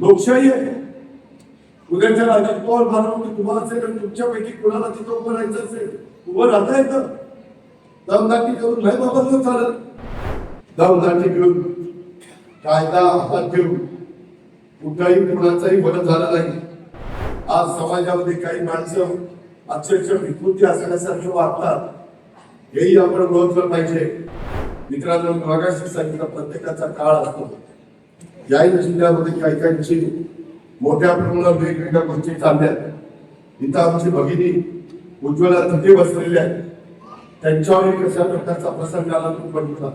लोकशाही आहे. उद्याच्या राज्यात पवार भानवून तुम्हाला असेल आणि तुमच्यापैकी कुणाला तिथं उभं राहायचं असेल उभं राहता येतं. दमदाटी करून नाही बाबा चालत. दमदाटी घेऊन कायदा हातात घेऊन कुठलाही कुणाचाही बरं झाला नाही. आज समाजामध्ये काही माणसं अक्षरशः विकृती असण्यासारखं वागतात. हेही आपण ओळखलं पाहिजे. मित्रांनो मागाशी सांगितलं प्रत्येकाचा काळ असतो. याही जिल्ह्यामध्ये काही काहींची मोठ्या प्रमाणात वेगवेगळ्या गोष्टी चालल्या आहेत. इथं आमची भगिनी उज्ज्वला तिथे बसलेल्या आहेत त्यांच्यावर कशा प्रकारचा प्रसंग आला तो बघितला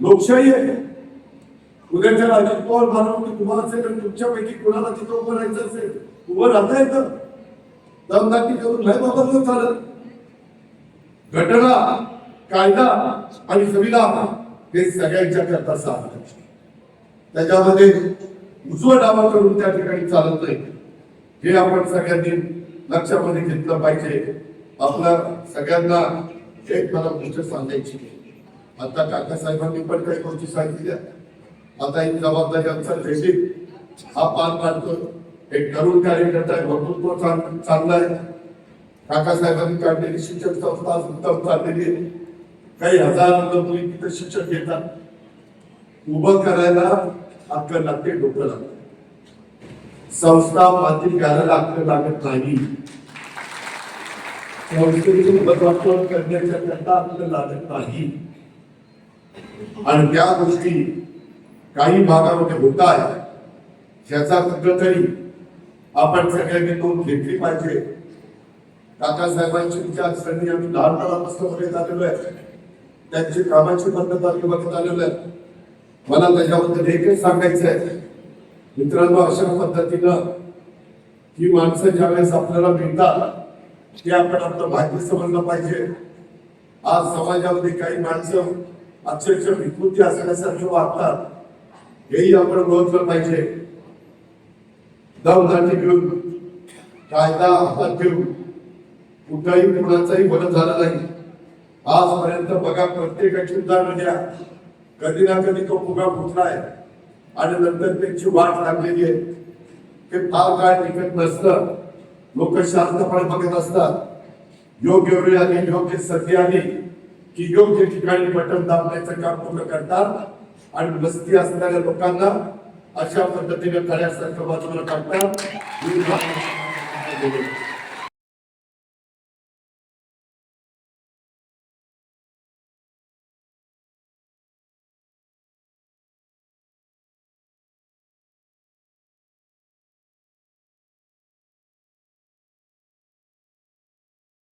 लोकशाही आहे. उद्याच्या राज्यात पवार म्हणावं तुम्हाला असेल आणि तुमच्यापैकी कुणाला तिथं उभं राहायचं असेल? उभं राहता येतं. दमदाटी करून नाही बाबा चालत. घटना कायदा आणि संविधान हे सगळ्यांच्या करता साधन त्याच्यामध्ये उजवा डावा करून त्या ठिकाणी चालत नाही हे आपण सगळ्यांनी लक्षामध्ये घेतलं पाहिजे. आपल्या सगळ्यांना एक मला गोष्ट सांगायची आता काका साहेबांनी पण काही गोष्टी सांगितल्या. आता ही जबाबदारी आमचा हा पार पाडतो एक तरुण कार्यकर्ता आहे. भरपूर तो चांग- चांगला आहे. काकासाहेबांनी काढलेली शिक्षक संस्था उत्तम चाललेली आहे. काही हजार मुली तिथे शिक्षण घेतात. उभं करायला अक्कल लागते डोकं लागतं. संस्था माती अक्कल लागत नाही. संस्थेची उभं करण्याच्या करता अक्कल लागत नाही. आणि त्या गोष्टी काही भागामध्ये होत आहे ह्याचा कुठंतरी आपण सगळ्यांनी नोंद घेतली पाहिजे. काकासाहेबांची विचारसरणी आम्ही लहानपणापासून बघत आलेलो आहे त्यांची कामाची पद्धत आम्ही बघत आलेलो आहे मला त्याच्याबद्दल एकच सांगायचं आहे. मित्रांनो अशा पद्धतीनं ही माणसं ज्यावेळेस आपल्याला मिळतात ते आपण आपलं भाग्य समजलं पाहिजे. आज समाजामध्ये काही माणसं अक्षरशः विकृती असण्यासारखे वागतात. हेही आपण ओळखलं पाहिजे. दमदाटी घेऊन कायदा हातात घेऊन कुठलाही कुणाचाही बदल झाला नाही. आजपर्यंत बघा प्रत्येकाची उदाहरण घ्या कधी ना कधी तो फुगा फुटलाय आणि नंतर त्यांची वाट लागलेली आहे. ते फार काळ टिकत नसतं. लोक शांतपणे बघत असतात. योग्य वेळी आणि योग्य संधी आली की योग्य ठिकाणी बटन दाबण्याचं काम पूर्ण करतात. आणि वस्ती असणाऱ्या लोकांना अशा पद्धतीने खऱ्यासारखं बाजूला काढतात.